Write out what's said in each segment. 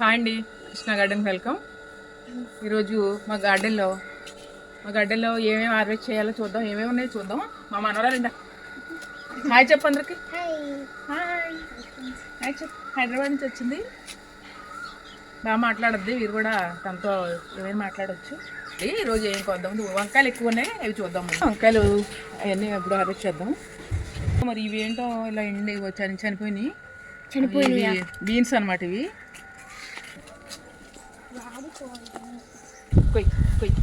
Hi అండి Krishna garden welcome. ఈరోజు మా గార్డెన్లో మా గార్డెన్లో ఏమేమి హార్వెస్ట్ చేయాలో చూద్దాం. ఏమేమి ఉన్నాయో చూద్దాం. మా మనవరాలండి హాయ్ చెప్పు అందరికి. హాయ్ హాయ్ చెప్పు. హైదరాబాద్ నుంచి వచ్చింది. బాగా మాట్లాడద్ది మీరు కూడా తనతో ఏమైనా మాట్లాడవచ్చు ఈ రోజు ఏం కొద్దాం? వంకాయలు ఎక్కువ ఉన్నాయి అవి చూద్దాం. వంకాయలు అవన్నీ ఎప్పుడు హార్వెస్ట్ చేద్దాం. మరి ఇవి ఏంటో ఇలా ఎండి చని చనిపోయినాయి. చనిపోయినాయా? బీన్స్ అన్నమాట ఇవి. కొయ్యి కొయ్యి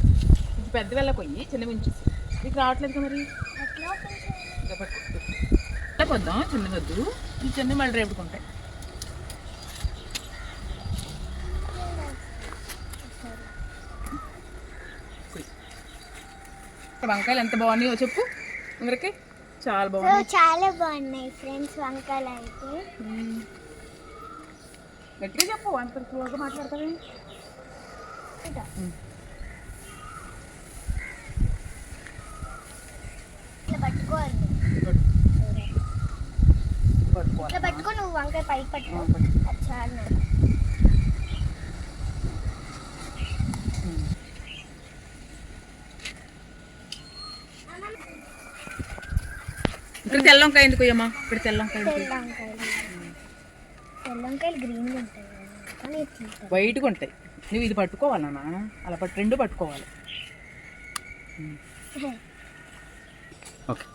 ఇది పెద్ద వెళ్ళ కొయ్యి చిన్న ఉంచేసి. నీకు రావట్లేదు మరి? కొద్దాం చిన్నది వద్దు ఈ చిన్న మళ్ళీ రేపుకుంటాయి. వంకాయలు ఎంత బాగున్నాయో చెప్పు. అందరికి చాలా బాగున్నాయి. చాలా బాగున్నాయి ఫ్రెండ్స్ వంకాయలు అయితే. గట్టిగా చెప్పు అంత స్లోగా మాట్లాడతావే? ఇట్లా పట్టుకో నువ్వు వంకాయ పైకి పట్టుకో. ఇక్కడ తెల్ల వంకాయ ఎందుకు అయ్యమ్మా ఇక్కడ తెల్ల వంకాయ తెల్ల వంకాయలు గ్రీన్గా ఉంటాయి. కానీ. వైట్గా ఉంటాయి నువ్వు ఇది పట్టుకోవాలన్నా అలా పట్టు రెండు పట్టుకోవాలి. ఓకే.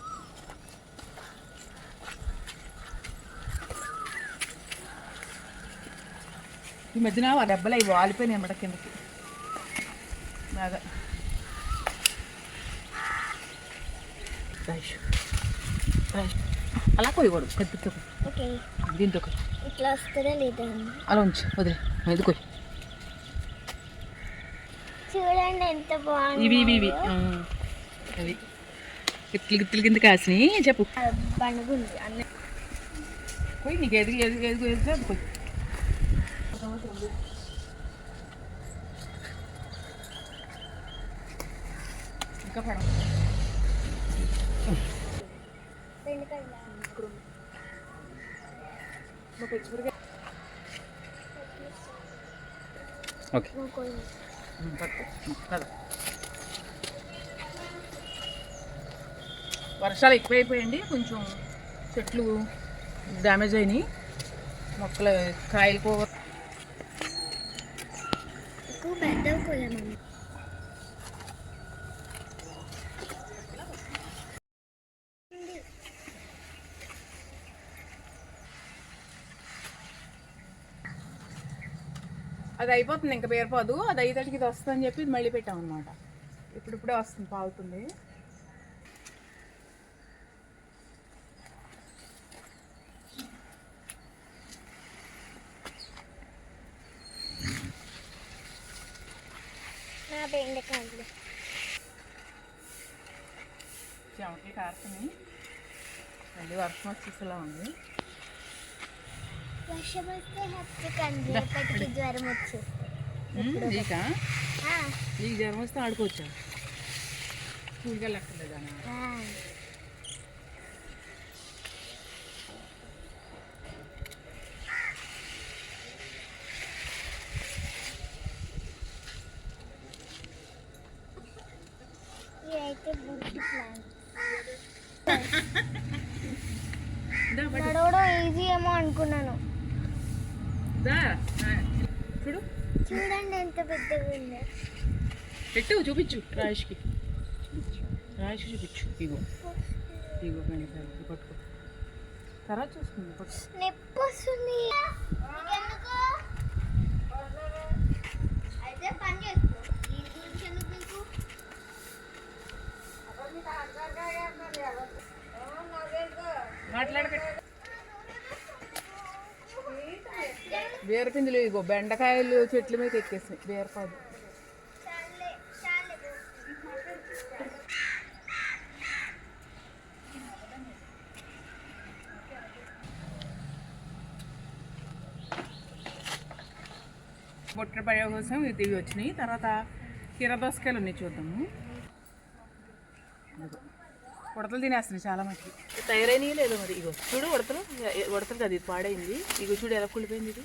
ఈ మధ్యన ఆ దెబ్బలు అవి వాలిపోయినాయి అన్నమాట కిందకి. బాగా. అలా కొయ్యకూడదు. ఓకే దీంతో. అలా ఉంచి వదిలే. ఇది కొయ్యి? చూడండి ఎంత బాగుంది. ఇవి ఇవి ఇవి. ఆ, అవి. గిత్తులు గిత్తులు కింద కాసినాయి చెప్పు. బండుగుంది అన్న. పోయి నీకు ఎదుగు ఎదుగు ఎదుగు ఎదుగు పోయి. ఇంకా పడ ఓకే. వర్షాలు ఎక్కువైపోయండి. కొంచెం చెట్లు డ్యామేజ్ అయినాయి. మొక్కలు కాయలు పో అది అయిపోతుంది ఇంకా పేరుపోదు అది అయ్యేటట్టుకి ఇది వస్తుందని చెప్పి ఇది మళ్ళీ పెట్టాం అనమాట ఇప్పుడిప్పుడే వస్తుంది బెండకాయలు చెమటలు కారుతున్నాయి మళ్ళీ వర్షం వచ్చేసేలా ఉంది. వర్షం వస్తే హత్తుకండి ఎప్పటికీ జ్వరం వచ్చేస్తే నీక? జ్వరం వస్తే ఆడుకోవచ్చా? స్కూల్కి వెళ్ళక్కర్లేదా. నడవడం ఈజీ ఏమో అనుకున్నాను. చూడు. చూడండి ఎంత పెద్దగా ఉంది. పెట్టు చూపించు రాయేష్కి రాయేష్కి చూపించు. ఇగో. ఇగో ఇవి పట్టుకో. తర్వాత చూసుకుంది పట్టుకో నొప్పి వస్తుంది నీకెందుకు? అయితే పని చేసుకో దీని గురించి ఎందుకు నీకు మాట్లాడక బీరపిందులు ఇగో బెండకాయలు చెట్ల మీద ఎక్కేసినాయి బీరపాదు చాలే బొట్టె పడే కోసం ఇది ఇవి వచ్చినాయి. తర్వాత కీర దోసకాయలు ఉన్నాయి చూద్దాము. ఉడతలు తినేస్తున్నాయి చాలా మటుకి తయారైనవి లేదు మరి? ఇగో చూడు ఉడతలు. ఉడతలు అది ఇది పాడైంది. ఇగో చూడు ఎలా కుళ్ళిపోయింది ఇది.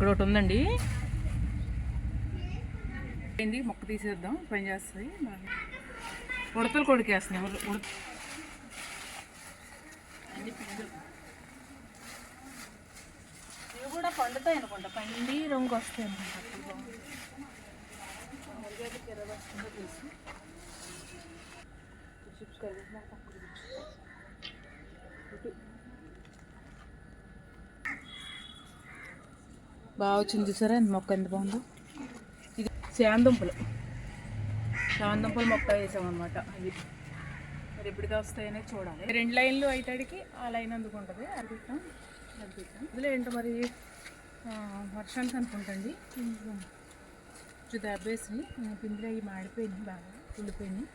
ఇక్కడ ఒకటి ఉందండి. ఏంది? మొక్క తీసేద్దాం. పని చేస్తుంది. ఉడతలు కొడుకేస్తున్నాయి. ఉడత ఇవి కూడా పండుతాయి అనుకుంటా. పండి రంగు వస్తాయి అనుకుంటా. తెలుసు బాగా వచ్చింది చూసారా? మొక్క ఎంత బాగుందో? ఇది శాందుంపలు శాందుంపలు మొక్క వేసామన్నమాట. అది మరి ఎప్పటికి వస్తాయనే చూడాలి. రెండు లైన్లు అయితాడికి ఆ లైన్ అందుకుంటుంది అది పెట్టాం అది ఇందులో ఏంటో మరి వర్షానికి అనుకుంటండి. కొంచెం దెబ్బేసి పిందులు అవి మాడిపోయినాయి బాగా కుళ్ళిపోయినాయి.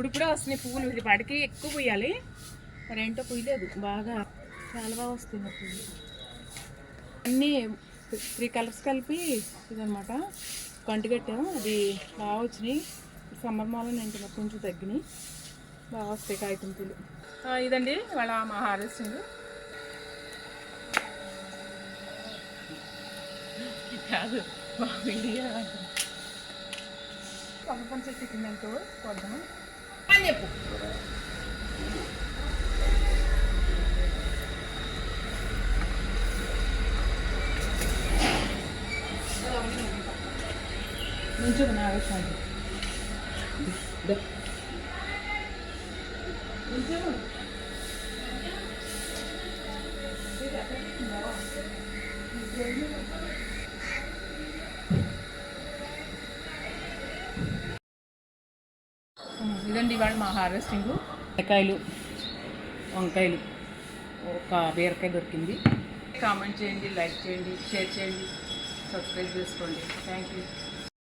ఇప్పుడు ఇప్పుడే వస్తున్నాయి పువ్వులు. ఇది వాడికి ఎక్కువ పుయ్యాలి మరి ఏంటో పుయ్యలేదు బాగా చాలా బాగా వస్తాయి మరి పువ్వులు అన్నీ త్రీ కలర్స్ కలిపి ఇదనమాట కంటి కట్టాము. అది బాగా వచ్చినాయి. సమ్మర్ మాలో మరి కొంచెం తగ్గినాయి. బాగా వస్తాయి కాగితం పూలు. ఆ, ఇదండి వాళ్ళ మా హార్వెస్టింగ్. కాదు మా వీడియో. పక్క చెట్టు కిందంతో కొద్దాం అని చెప్పు నుంచో నా ఆవేశం ఇదండి ఇవాళ మా హార్వెస్టింగ్ బీరకాయలు వంకాయలు ఒక బీరకాయ దొరికింది. కామెంట్ చేయండి లైక్ చేయండి షేర్ చేయండి సబ్స్క్రైబ్ చేసుకోండి. Thank you.